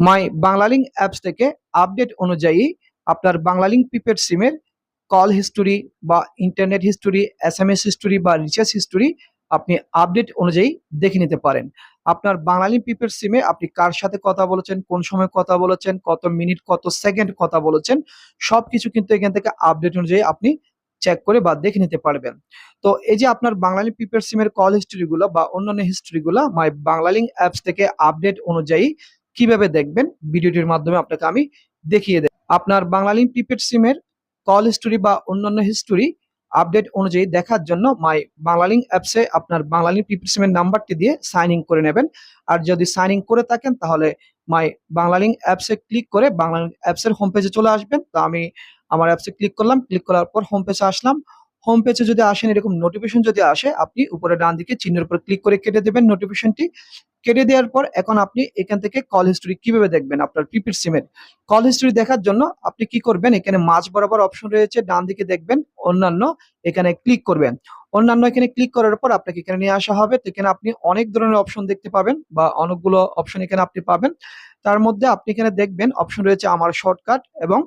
মাই Banglalink apps থেকে update অনুযায়ী আপনার বাংলালিংক প্রিপেড সিমের কল হিস্টোরি বা internet history S M S history বা রিচার্জ হিস্টোরি আপনি আপডেট অনুযায়ী দেখে নিতে পারেন। আপনার বাংলালিংক প্রিপেড সিমে আপনি কার সাথে কথা বলেছেন, কোন সময় কথা বলেছেন, কত মিনিট কত সেকেন্ড কথা বলেছেন সব কিছু কিন্তু এখান থেকে আপডেট অনুযায়ী আপনি চেক করে বা দেখে নিতে পারবেন। তো এই যে আপনার বাংলালিংক প্রিপেড সিমের কল হিস্টোরিগুলো বা অন্যান্য হিস্টোরিগুলো মাই বাংলালিংক অ্যাপস থেকে আপডেট অনুযায়ী কীভাবে দেখবেন? ভিডিওটির মাধ্যমে আপনাকে আমি দেখিয়ে দেব। আপনার বাংলালিংক প্রিপেড সিমের কল হিস্টোরি বা অন্যান্য হিস্টোরি আপডেট অনুযায়ী দেখার জন্য মাই বাংলালিং অ্যাপসে আপনার বাংলালিং প্রিপেড সিমের নাম্বারটি দিয়ে সাইন ইন করে নেবেন। আর যদি সাইন ইন করে থাকেন, তাহলে মাই বাংলালিং অ্যাপসে ক্লিক করে বাংলালিংক অ্যাপসের হোম পেজে চলে আসবেন। তো আমি আমার অ্যাপসে ক্লিক করলাম। ক্লিক করার পর হোম পেজে আসলাম। হোম পেজে যদি আসেন, এরকম নোটিফিকেশন যদি আসে, আপনি উপরে ডান দিকে চিহ্নের উপর ক্লিক করে কেটে দেবেন নোটিফিকেশনটি কেটে দেওয়ার পর এখন আপনি এখান থেকে কল হিস্টোরি কীভাবে দেখবেন আপনার প্রিপেড সিমের কল হিস্টোরি দেখার জন্য আপনি কি করবেন? এখানে মাঝ বরাবর অপশন রয়েছে, ডান দিকে দেখবেন, অন্যান্য এখানে ক্লিক করবেন। অন্যান্য এখানে ক্লিক করার পর আপনাকে এখানে নিয়ে আসা হবে। তো এখানে আপনি অনেক ধরনের অপশন দেখতে পাবেন বা অনেকগুলো অপশন এখানে আপনি পাবেন। তার মধ্যে আপনি এখানে দেখবেন অপশন রয়েছে আমার শর্টকাট এবং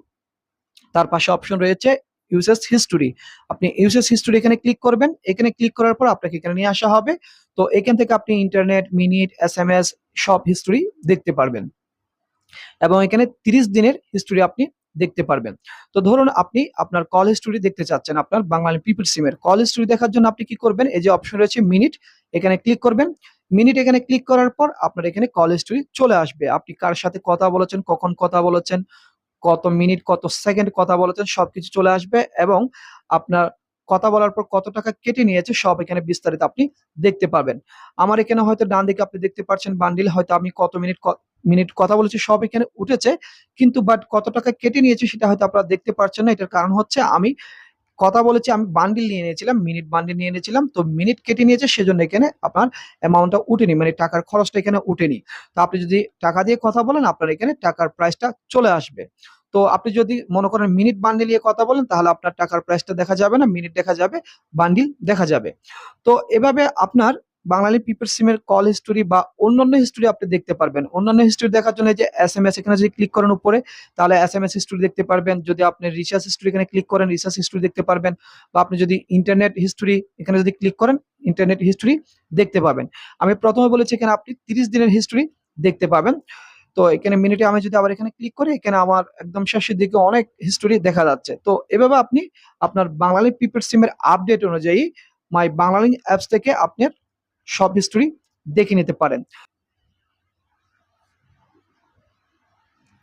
তার পাশে অপশন রয়েছে ইউজেস হিস্টোরি আপনি ইউজেস হিস্টোরি এখানে ক্লিক করবেন। এখানে ক্লিক করার পর আপনাকে এখানে নিয়ে আসা হবে। তো এখান থেকে আপনি internet minute S M S সব হিস্টোরি দেখতে পারবেন। এবং এখানে তিরিশ দিনের হিস্টোরি আপনি দেখতে পারবেন। তো ধরুন আপনি আপনার কল হিস্টোরি দেখতে চাচ্ছেন আপনার বাঙালি পিপল সিমের কল হিস্টোরি দেখার জন্য আপনি কি করবেন? এই যে অপশন রয়েছে মিনিট এখানে ক্লিক করবেন। মিনিট এখানে ক্লিক করার পর আপনার এখানে কল হিস্টোরি চলে আসবে। আপনি কার সাথে কথা বলেছেন, কখন কথা বলেছেন? কত মিনিট, কত সেকেন্ড কথা বলেছেন সবকিছু চলে আসবে এবং আপনার কথা বলার পর কত টাকা কেটে নিয়েছে সব এখানে বিস্তারিত আপনি দেখতে পাবেন। আমার এখানে হয়তো ডান দিকে আপনি দেখতে পাচ্ছেন বান্ডিল, হয়তো আমি কত মিনিট মিনিট কথা বলেছি সব এখানে উঠেছে, কিন্তু বাট কত টাকা কেটে নিয়েছে সেটা হয়তো আপনারা দেখতে পাচ্ছেন না। এটার কারণ হচ্ছে আমি কথা বলেছি, আমি বান্ডিল নিয়ে নিয়েছিলাম মিনিট বান্ডিল নিয়ে নিয়েছিলাম তো মিনিট কেটে নিয়েছে, সেজন্য এখানে আপনার অ্যামাউন্টটা উঠেনি মানে টাকার খরচটা এখানে উঠেনি। তো আপনি যদি টাকা দিয়ে কথা বলেন, আপনার এখানে টাকার প্রাইসটা চলে আসবে। তো আপনি যদি মনে করেন মিনিট বান্ডিল নিয়ে কথা বলেন, তাহলে আপনার টাকার প্রাইসটা দেখা যাবে না মিনিট দেখা যাবে বান্ডিল দেখা যাবে। তো এভাবে আপনার বাঙালি পিপল সিমের কল হিস্টোরি বা অন্যান্য হিস্টোরি আপনি দেখতে পারবেন। অন্যান্য হিস্টোরি দেখার জন্য যে এস এম এস এখানে যদি ক্লিক করেন উপরে, তাহলে এস এম এস হিস্টোরি দেখতে পারবেন। যদি আপনি রিচার্জ হিস্টোরি এখানে ক্লিক করেন রিচার্জ হিস্টোরি দেখতে পারবেন। বা আপনি যদি ইন্টারনেট হিস্টোরি এখানে যদি ক্লিক করেন ইন্টারনেট হিস্টোরি দেখতে পাবেন। আমি প্রথমে বলেছি এখানে আপনি তিরিশ দিনের হিস্টোরি দেখতে পাবেন। তো এখানে মিনিটে আমি যদি আবার এখানে ক্লিক করি, এখানে আমার একদম শেষের দিকে অনেক হিস্টোরি দেখা যাচ্ছে। তো এভাবে আপনি আপনার বাঙালি প্রিপেড সিমের আপডেট অনুযায়ী মাই বাংলালিংক অ্যাপস থেকে আপনার সব হিস্টোরি দেখে নিতে পারেন।